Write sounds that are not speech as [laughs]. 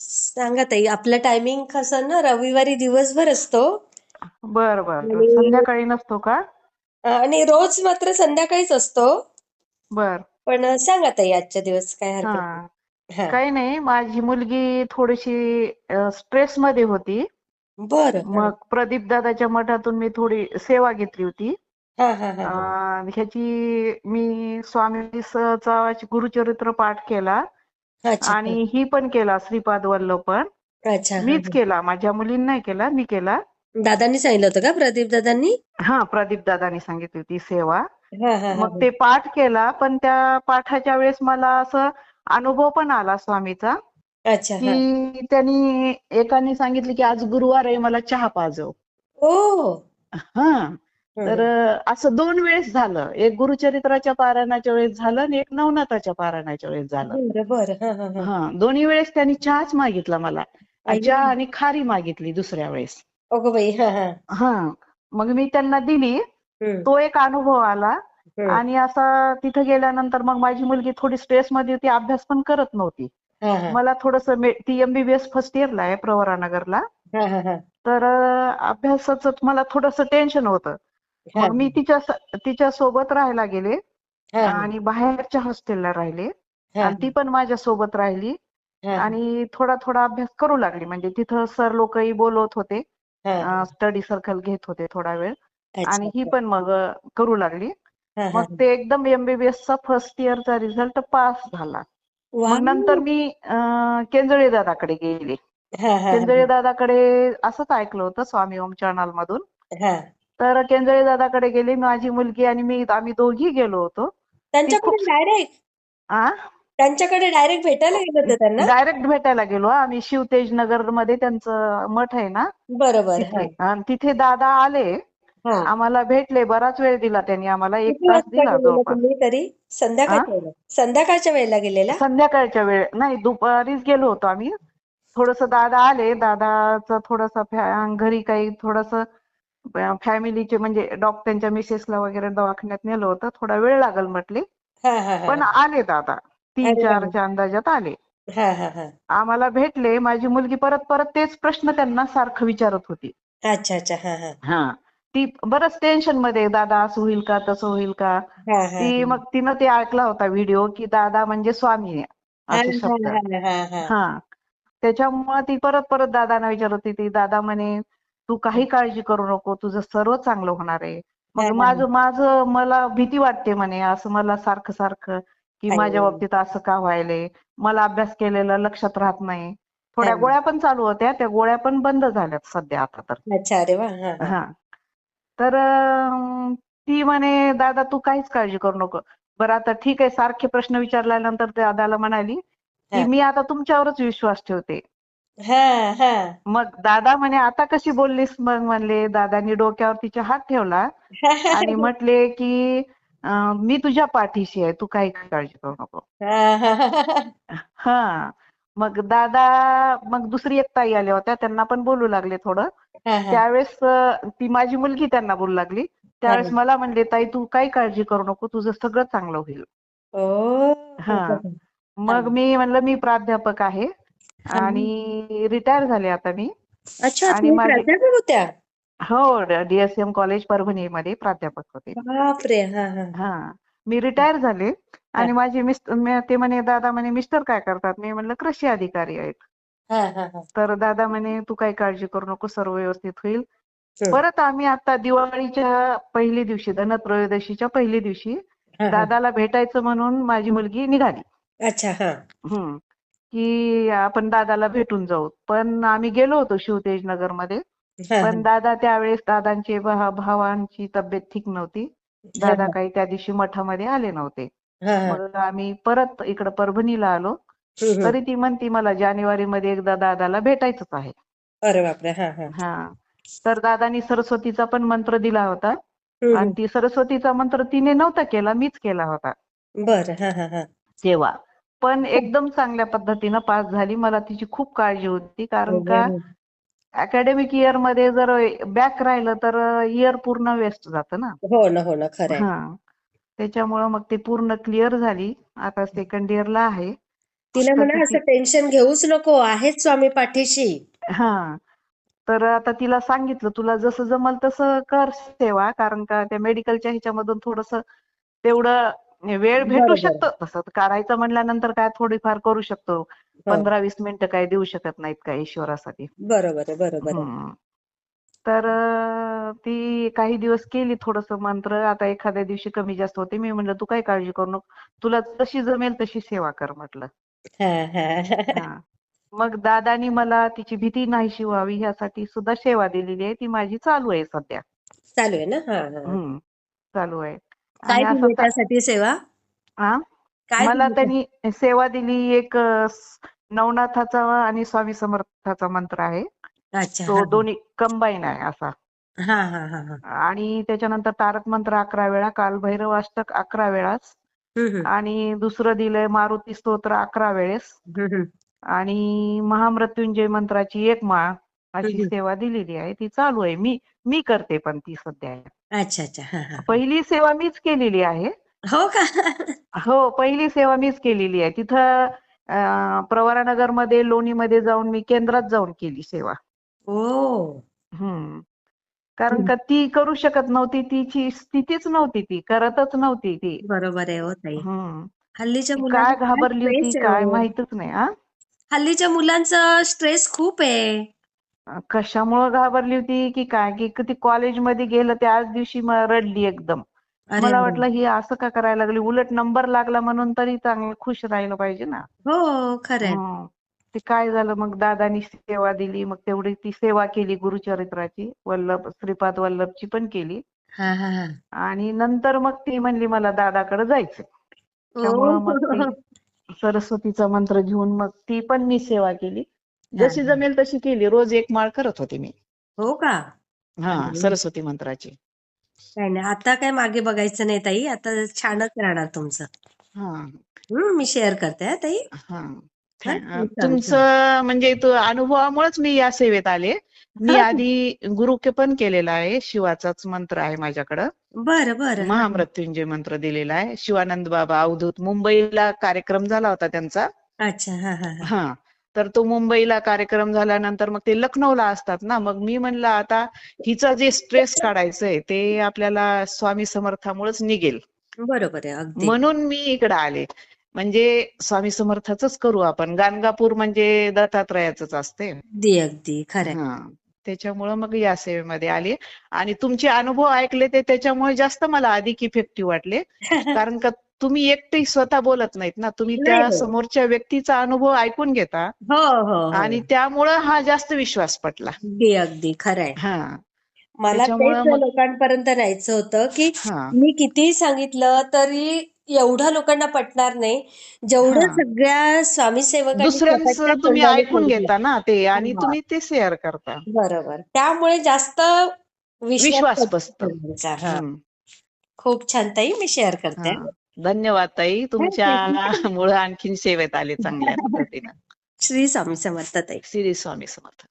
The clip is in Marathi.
सांगा ताई आपला टायमिंग कसं ना रविवारी दिवसभर असतो. बर बर. आणि संध्याकाळी नसतो का? आणि रोज मात्र संध्याकाळीच असतो. बर. पण सांगा ताई आजच्या दिवस काय हरकत नाही. हा. काही नाही माझी मुलगी थोडीशी स्ट्रेस मध्ये होती. बरं मग प्रदीप दादाच्या मठातून मी थोडी सेवा घेतली होती. हा हा हा अं, ह्याची मी स्वामी गुरुचरित्र पाठ केला. आणि ही पण केला श्रीपाद वल्लभ पण. अच्छा मीच. केला माझ्या मुलींनी नाही केला मी केला. दादांनी सांगितलं होतं का? प्रदीप दादांनी? हा प्रदीप दादानी सांगितली होती सेवा. मग ते पाठ केला पण त्या पाठाच्या वेळेस मला असं अनुभव पण आला स्वामीचा. अच्छा की त्यांनी एकाने सांगितलं की आज गुरुवार आहे मला चहा पाजव. ओ! हा. तर. असं दोन वेळेस झालं. एक गुरुचरित्राच्या पारायणाच्या वेळेस झालं आणि एक नवनाथाच्या पारायणाच्या वेळेस झालं. बरं हा दोन्ही वेळेस त्यांनी चहाच मागितला मला. चहा आणि खारी मागितली दुसऱ्या वेळेस. बाई हा मग मी त्यांना दिली. तो एक अनुभव आला. आणि असा तिथे गेल्यानंतर मग माझी मुलगी थोडी स्ट्रेस मध्ये होती अभ्यास पण करत नव्हती. मला थोडस ती एमबीबीएस फर्स्ट इयरला आहे प्रवरानगरला तर अभ्यासाचं मला थोडस टेन्शन होतं. मग मी तिच्या तिच्या सोबत राहायला गेले आणि बाहेरच्या हॉस्टेलला राहिले. आणि ती पण माझ्या सोबत राहिली. आणि थोडा थोडा अभ्यास करू लागली. म्हणजे तिथं सर लोकही बोलवत होते. स्टडी सर्कल घेत होते थोडा वेळ. आणि ही. पण मग करू लागली. मग ते एकदम एमबीबीएस चा फर्स्ट इयरचा रिझल्ट पास झाला. मग नंतर मी केंजळे दादाकडे गेले. केंजळे दादाकडे असंच ऐकलं होतं स्वामी ओम चॅनल मधून. तर केंजळे दादाकडे गेले माझी मुलगी आणि मी आम्ही दोघी गेलो होतो. त्यांच्याकडे डायरेक्ट आ? त्यांच्याकडे डायरेक्ट भेटायला गेलं होतं त्यांना? डायरेक्ट भेटायला गेलो आम्ही शिवतेज नगरमध्ये त्यांचं मठ आहे ना? बरोबर हा. तिथे आणि तिथे दादा आले. हा. आम्हाला भेटले बराच वेळ दिला त्यांनी आम्हाला. एक तास दिला तरी? संध्याकाळच्या वेळेला. संध्याकाळच्या वेळेला गेलेला? संध्याकाळच्या वेळ नाही दुपारीच गेलो होतो आम्ही. थोडस दादा आले. दादाचं थोडस घरी काही थोडस फॅमिलीचे म्हणजे डॉक्टर त्यांच्या मिसेसला वगैरे दवाखान्यात नेलं होतं. थोडा वेळ लागल म्हटले. पण आले दादा. तीन. चारच्या अंदाजात आले. हा हा हा. आम्हाला भेटले. माझी मुलगी परत परत तेच प्रश्न त्यांना सारखं विचारत होती. अच्छा अच्छा. हा हा. हा. ती बरंच टेन्शनमध्ये दादा असं होईल का? तसं होईल का? ती मग तिनं ते ऐकला होता व्हिडिओ की दादा म्हणजे स्वामी असे शब्द. हा. त्याच्यामुळे ती परत परत दादांना विचारत होती. ती दादा म्हणे तू काही काळजी करू नको तुझं सर्व चांगलं होणार आहे हा, मग हा. माझं माझं मला भीती वाटते म्हणे असं मला सारखं सारखं की माझ्या अय्यो. बाबतीत असं का व्हायलंय मला अभ्यास केलेलं लक्षात राहत नाही थोड्या हा. गोळ्या पण चालू होत्या त्या गोळ्या पण बंद झाल्यात सध्या आता तर अच्छा अरे हा हा हा तर ती म्हणे दादा तू काहीच काळजी करू नको बरं आता ठीक आहे सारखे प्रश्न विचारल्यानंतर ते दादाला म्हणाली की हा. मी आता तुमच्यावरच विश्वास ठेवते हा हा. मग दादा म्हणे आता कशी बोललीस? मग म्हणले दादानी डोक्यावर तिच्या हात ठेवला आणि म्हटले की अं, मी तुझ्या पाठीशी आहे तू काही काळजी करू नको. हा, मग दादा मग दुसरी एक ताई आल्या होत्या त्यांना पण बोलू लागले थोडं. त्यावेळेस अं, ती माझी मुलगी त्यांना बोलू लागली. त्यावेळेस मला म्हणले ताई तू काही काळजी करू नको तुझं सगळं चांगलं होईल. ओ हा. मग मी म्हणलं मी प्राध्यापक आहे आणि रिटायर झाले आता मी. अच्छा आणि माझी- होत्या? हो डीएसएम कॉलेज परभणीमध्ये प्राध्यापक होते. बापरे हा हा. हा मी रिटायर झाले आणि माझे मिस्टर ते म्हणे दादा म्हणे मिस्टर काय करतात? मी म्हणलं कृषी अधिकारी आहेत. हा हा हा. तर दादा म्हणे तू काही काळजी करू नको सर्व व्यवस्थित होईल. परत आम्ही आता दिवाळीच्या पहिल्या दिवशी धनत्रयोदशीच्या पहिल्या दिवशी. दादाला भेटायचं म्हणून माझी मुलगी निघाली. अच्छा हम्म की आपण दादाला भेटून जाऊ. पण आम्ही गेलो होतो शिवतेज नगरमध्ये पण दादा त्यावेळेस दादांची भावांची तब्येत ठीक नव्हती. दादा. काही त्या दिवशी मठामध्ये आले नव्हते. मग आम्ही परत इकडं परभणीला आलो. तरी ती म्हणती मला जानेवारी मध्ये एकदा दादाला भेटायचंच आहे. अरे बापरे हा तर दादानी सरस्वतीचा पण मंत्र दिला होता. आणि ती सरस्वतीचा मंत्र तिने नव्हता केला मीच केला होता. बरं हा हा हा. तेव्हा. पण एकदम चांगल्या पद्धतीनं पास झाली. मला तिची खूप काळजी होती. कारण का अकॅडमिक इयरमध्ये जर बॅक राहिलं तर इयर पूर्ण वेस्ट जातं ना. हो ना हो ना. खरं हा. त्याच्यामुळं मग ते पूर्ण क्लिअर झाली. आता सेकंड इयरला आहे. तिला म्हणा असं टेन्शन घेऊच नको. आहेच स्वामी पाठीशी. हा. तर आता तिला सांगितलं तुला जसं जमल तसं कर सेवा. कारण का त्या मेडिकलच्या ह्याच्यामधून थोडस तेवढं वेळ भेटू. शकतं. तसं काढायचं म्हणल्यानंतर काय थोडीफार करू शकतो. पंधरा वीस मिनिटं काय देऊ शकत नाहीत का ईश्वरासाठी. बरोबर बरोबर. तर ती काही दिवस केली थोडस मंत्र. आता एखाद्या दिवशी कमी जास्त होते. मी म्हणलं तू काय काळजी करू नको. तुला जशी जमेल तशी सेवा कर म्हटलं. हा, हा. हा. मग दादानी मला तिची भीती नाहीशी व्हावी ह्यासाठी सुद्धा सेवा दिलेली आहे. ती माझी चालू आहे सध्या. चालू आहे ना? हा हा. हम्म. चालू आहे. काय आणि दिली असं ता- त्यासाठी सेवा? हा? काय मला दिली त्यांनी सेवा दिली एक अं, स- नवनाथाचा आणि स्वामी समर्थाचा मंत्र आहे. तो दोन्ही कंबाईन आहे असा. हा हा हा हा. आणि त्याच्यानंतर तारक मंत्र अकरा वेळा कालभैरव अष्टक अकरा हम्म, हम्म, आणि दुसरं दिलंय मारुती स्तोत्र अकरा वेळेस. हम्म, हम्म. आणि महामृत्युंजय मंत्राची एक माळ अशी हम्म. सेवा दिलेली आहे. ती चालू आहे. मी मी करते पण ती सध्या. अच्छा अच्छा. हा हा. पहिली सेवा मीच केलेली आहे. हो का? हो पहिली सेवा मीच केलेली आहे. तिथं अं, प्रवरानगरमध्ये लोणीमध्ये जाऊन मी केंद्रात जाऊन केली सेवा. ओ. हम्म. कारण. का ती करू शकत नव्हती तिची स्थितीच नव्हती ती करतच नव्हती ती. बरोबर आहे हो ताई. हम्म. हल्लीच्या ती मुलांना काय घाबरली होती काय हो. माहितच नाही हा. हल्लीच्या मुलांचं स्ट्रेस खूप आहे. कशामुळं घाबरली होती की काय? की ती कॉलेजमध्ये गेलं त्याच दिवशी रडली एकदम. मला अरे. वाटलं ही असं का करायला लागली? उलट नंबर लागला म्हणून तरी चांगलं खुश राहिलं पाहिजे ना. हो खरंय. हं. ते काय झालं? मग दादानी सेवा दिली. मग तेवढी ती सेवा केली गुरुचरित्राची. वल्लभ श्रीपाद वल्लभची पण केली. हा हा हा. आणि नंतर मग ती म्हणली मला दादाकडे जायचं त्यामुळं मग सरस्वतीचा मंत्र घेऊन मग ती पण मी सेवा केली. जशी. जमेल तशी केली. रोज एक माळ करत होते मी. हो का? हा. सरस्वती मंत्राची. काय नाही. आता काय मागे बघायचं नाही ताई. आता छानच राहणार तुमचं. हा. हम्म, मी शेअर करते हा ताई. हा. तुमचं म्हणजे तो अनुभवामुळेच मी या सेवेत आले. मी. आधी गुरु पण केलेला आहे. शिवाचाच मंत्र आहे माझ्याकडं. बरं बरं. महामृत्युंजय मंत्र दिलेला आहे. शिवानंद बाबा अवधूत मुंबईला कार्यक्रम झाला होता त्यांचा. अच्छा. हा हा. हा. तर तो मुंबईला कार्यक्रम झाल्यानंतर मग ते लखनौला असतात ना. मग मी म्हणलं आता हिचं जे स्ट्रेस काढायचंय ते आपल्याला स्वामी समर्थामुळेच निघेल. बरोबर आहे म्हणून मी इकडे आले. म्हणजे स्वामी समर्थाचंच करू आपण. गाणगापूर म्हणजे दत्तात्रयाचंच असते. अगदी हा. त्याच्यामुळं मग या सेवेमध्ये आले. आणि तुमचे अनुभव ऐकले ते त्याच्यामुळे जास्त मला अधिक इफेक्टिव्ह वाटले. [laughs] कारण का तुम्ही एकटे स्वतः बोलत नाहीत ना तुम्ही त्या. समोरच्या व्यक्तीचा अनुभव ऐकून घेता हो हो हो. आणि त्यामुळं हा जास्त विश्वास पटला अगदी अगदी खरंय हा मला लोकांपर्यंत न्यायचं होतं की मी कितीही सांगितलं तरी एवढं लोकांना पटणार नाही जेवढं. सगळ्या स्वामी सेवकांनी तुम्ही ऐकून. घेता ना ते आणि. तुम्ही ते शेअर करता बरोबर त्यामुळे जास्त विश्वास बसतो. खूप छान ताई मी शेअर करते. धन्यवाद ताई. तुमच्या मुळे आणखीन सेवेत आले चांगल्या [laughs] पद्धतीनं. श्री स्वामी समर्थ ताई. श्री स्वामी समर्थ.